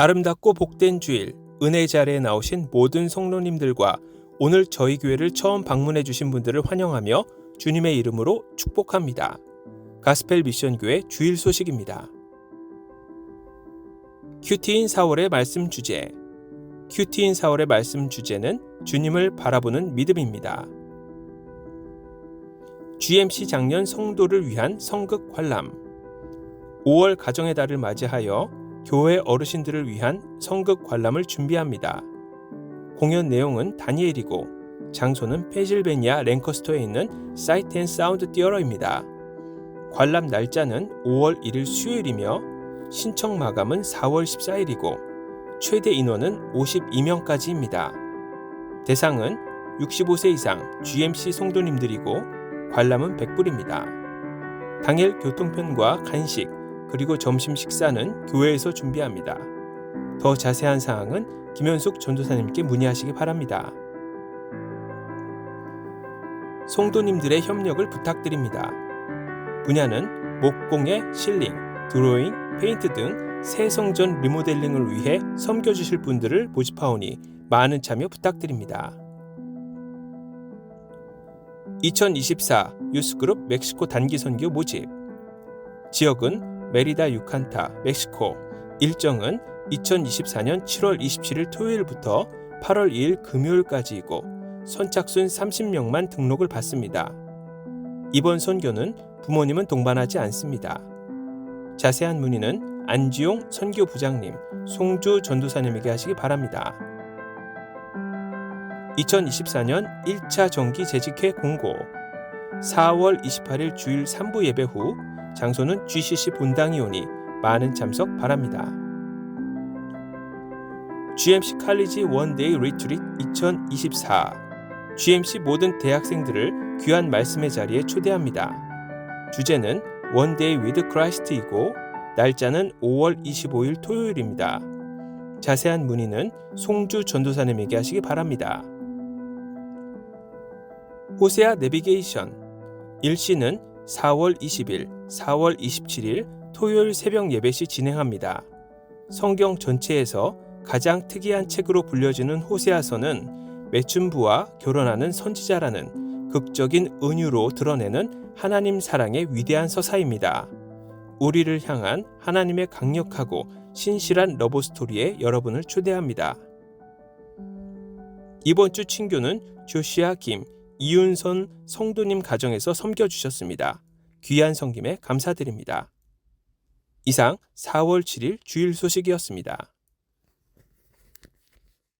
아름답고 복된 주일, 은혜 자리에 나오신 모든 성로님들과 오늘 저희 교회를 처음 방문해 주신 분들을 환영하며 주님의 이름으로 축복합니다. 가스펠 미션 교회 주일 소식입니다. 큐티인 4월의 말씀 주제. 큐티인 4월의 말씀 주제는 주님을 바라보는 믿음입니다. GMC 작년 성도를 위한 성극 관람. 5월 가정의 달을 맞이하여 교회 어르신들을 위한 성극 관람을 준비합니다. 공연 내용은 다니엘이고 장소는 펜실베니아 랭커스터에 있는 사이트 앤 사운드 띠어러입니다. 관람 날짜는 5월 1일 수요일이며 신청 마감은 4월 14일이고 최대 인원은 52명까지입니다. 대상은 65세 이상 GMC 성도님들이고 관람은 100불입니다. 당일 교통편과 간식 그리고 점심 식사는 교회에서 준비합니다. 더 자세한 사항은 김현숙 전도사님께 문의하시기 바랍니다. 성도님들의 협력을 부탁드립니다. 분야는 목공의 실링, 드로잉, 페인트 등 새 성전 리모델링을 위해 섬겨주실 분들을 모집하오니 많은 참여 부탁드립니다. 2024 유스그룹 멕시코 단기 선교 모집 지역은 메리다 유칸타, 멕시코 일정은 2024년 7월 27일 토요일부터 8월 2일 금요일까지이고 선착순 30명만 등록을 받습니다. 이번 선교는 부모님은 동반하지 않습니다. 자세한 문의는 안지용 선교 부장님, 송주 전도사님에게 하시기 바랍니다. 2024년 1차 정기 재직회 공고 4월 28일 주일 3부 예배 후 장소는 GCC 본당이 오니 많은 참석 바랍니다. GMC 칼리지 원데이 리트릿 2024 GMC 모든 대학생들을 귀한 말씀의 자리에 초대합니다. 주제는 원데이 위드 크라이스트이고 날짜는 5월 25일 토요일입니다. 자세한 문의는 송주 전도사님에게 하시기 바랍니다. 호세아 내비게이션 일시는 4월 20일, 4월 27일 토요일 새벽 예배 시 진행합니다. 성경 전체에서 가장 특이한 책으로 불려지는 호세아서는 매춘부와 결혼하는 선지자라는 극적인 은유로 드러내는 하나님 사랑의 위대한 서사입니다. 우리를 향한 하나님의 강력하고 신실한 러브 스토리에 여러분을 초대합니다. 이번 주 친교는 조시아 김, 이윤선 성도님 가정에서 섬겨 주셨습니다. 귀한 성김에 감사드립니다. 이상 4월 7일 주일 소식이었습니다.